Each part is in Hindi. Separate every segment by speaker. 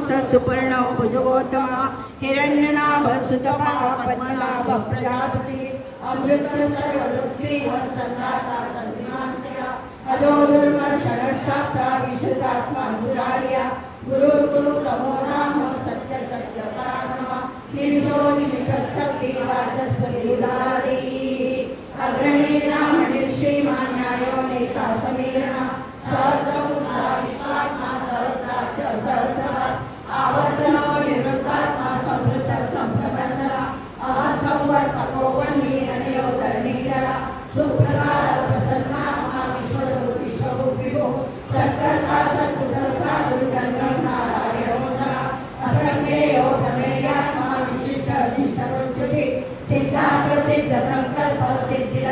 Speaker 1: सुपर्ण भुजगोत्तम हिरण्यनाभ सुतपा पद्मनाभ प्रजापति अमृत सर्वश्री संदाता संधिमानसिया अजो दुर्म शरणशास्त्र विशुद्धात्मा दुरार्य गुरु गुरु तमो नाम सत्य सत्य कारण निर्जो निमिष शक्ति वाचस्पति उदारी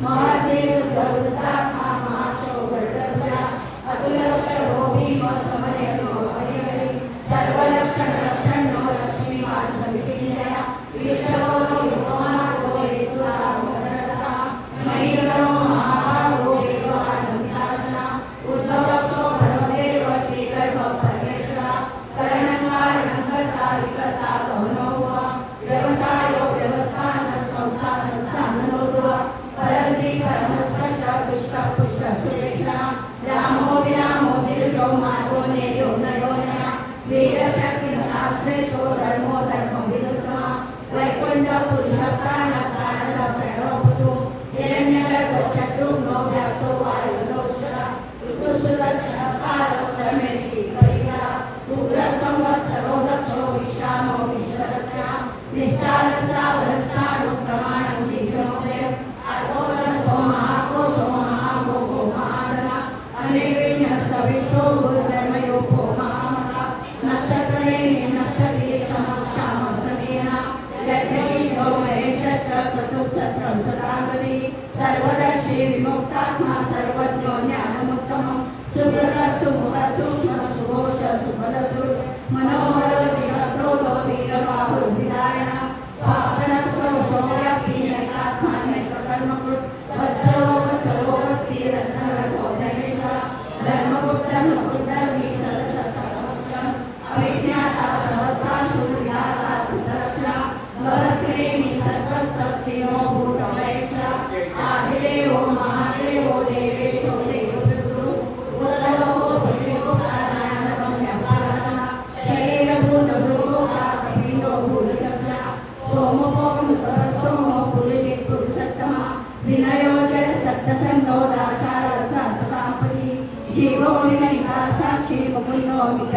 Speaker 1: મહાદેવ ગરુડતા આમાશો ગર્દભ્યા અતુલક્ષ લોભી મસમય નો હરિ હરિ સર્વલક્ષણ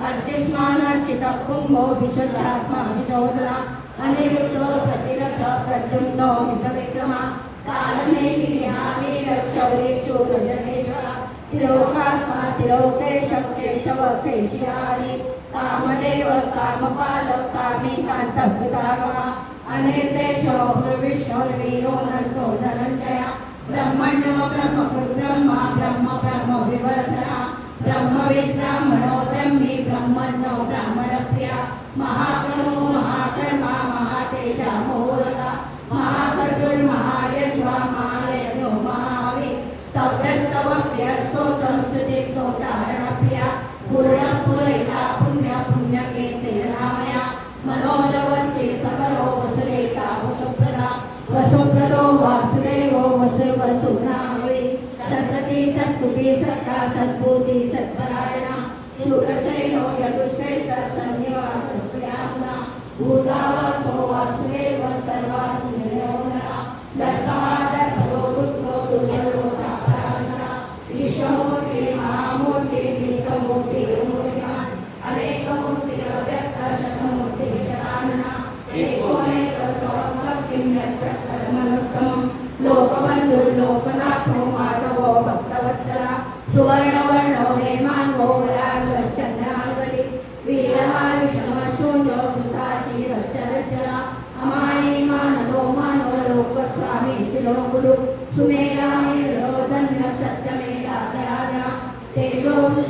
Speaker 1: विशोकशोकनाशना अर्चिस्मानर्चित कुम्भो विशुद्धात्मा विशोधना अनिरुद्धो प्रतिरथ प्रद्युम्नो मितविक्रमा कालनेमिहावीरशौर्यशूरजनेश्वरा तिलोकात्मा तिलोकेश केशव केशियारि कामदेव कामपाल कामी कान्तभृतागमा अनिर्देशो विष्णुर्वीरो नन्तो धनञ्जया ब्रह्मण्यो ब्रह्मकृत् ब्रह्मा ब्रह्म ब्रह्म विवर्धना। બ્રહ્મવેદ બ્રાહ્મણો બ્રહ્મી બ્રહ્મનો બ્રાહ્મણપ્યા મહાગણો મહા भूतावासो वासुदेव सर्वासुनियोगना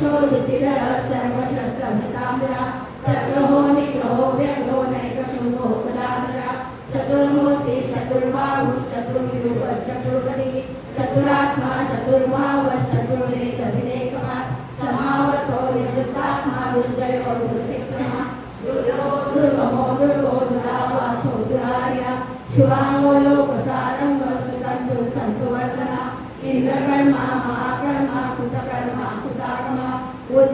Speaker 1: तेजो शोधितिधर सर्वशस्त्रभृताम्बरा प्रग्रहो निग्रहो व्यग्रो नैकशृङ्गो पदाधरा चतुर्मूर्ति चतुर्बाहुश्चतुर्व्यूह चतुर्गति चतुरात्मा चतुर्भावश्चतुर्वेदविवेकमा समावर्तो निवृत्तात्मा दुर्जयो दुर्विक्रमा दुर्यो दुर्गमो दुर्गो दुरावासो दुरार्या शुभाङ्गो लोकसारङ्ग सुतन्तु सन्तुवर्धना इन्द्रकर्मा महाकर्मा कृतकर्मा कृतागमा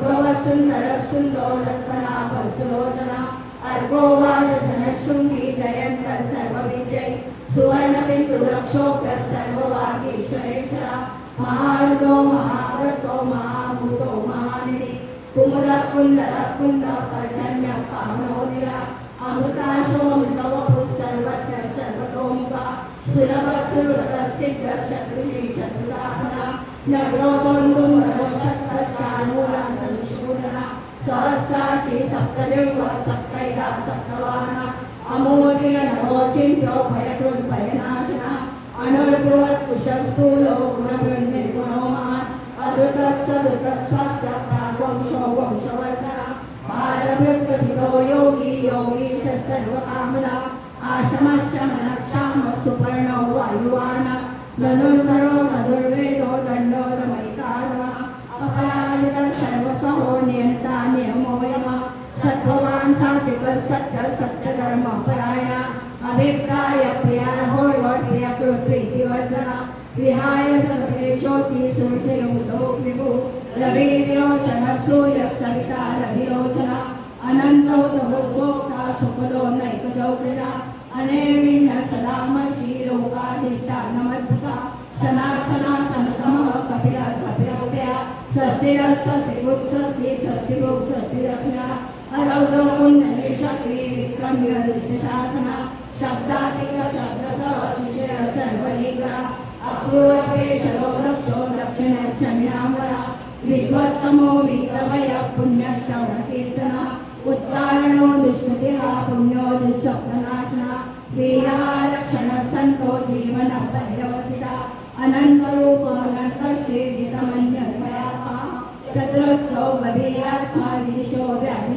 Speaker 1: उद्भव सुन्दर सुन्दोलत्तना परसुलोचना अर्घोवादशन शृङ्गी जयन्त सर्वविजय सुवर्णबिन्दु रक्षोप्य सर्ववागीश्वरेश्वरा महारुदो महाव्रतो महाभूतो महानिधि कुमुद कुन्दर कुन्द पर्जन शरण्य कामनोदिरा अमृताशोमृतवपुः सर्वत्र सर्वतोमुखा सुलभ सुलभ सिद्ध शत्रुजी चतुराहना नग्रोदोन्दुं शक्तश्चाणूरान्तनिशूदना సప్తాకి సప్తలింగ సప్తైర సప్తవాన అమోదిన నమోచింతో భయకుల్ భయనాశన అనుర్భవత్ కుశస్థూలో గుణభిన్ని గుణోమాన్ అధృతత్సదుతత్సత్స ప్రాగంశో వంశవర్ధన పారభిప్రతితో యోగి యోగి సర్వకామన ఆశమశ్చమనక్షామ సుపర్ణో వాయువాన నదుర్ధరో నదుర్వేదో सात्विकः सत्य सत्यधर्म परायण अभिप्राय प्रिया होय प्रियकृत प्रीतिवर्धना विहाय सगळे ज्योती सुरतिरुदो विभू रवी विरोचन सूर्य सविता रविरोचना अनंत भोक्ता सुखदो नैकजो क्रीडा अनेविण्य सदा मशी लोकाधिष्ठानमद्भुता सना सनातन तमः कपिल कपिलोप्या सस्तिरस्सस्तिभुक् सस्ति शासना शब्दातिक शब्दसः सर्वलीकरा अक्रूरपेशरो दक्षो विद्वत्तमो वीतवय पुण्यश्रवणकीर्तना उत्तारणो दुष्कृतिः पुण्यो दुःस्वप्ननाशना वीरालक्षण सन्तो जीवन पर्यवसिता अनन्तरूप चतुरस्थो गभीरात्मा विदिशो व्याधिशो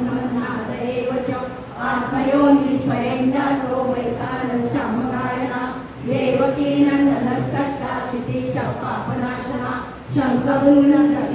Speaker 1: Siyang karunakan.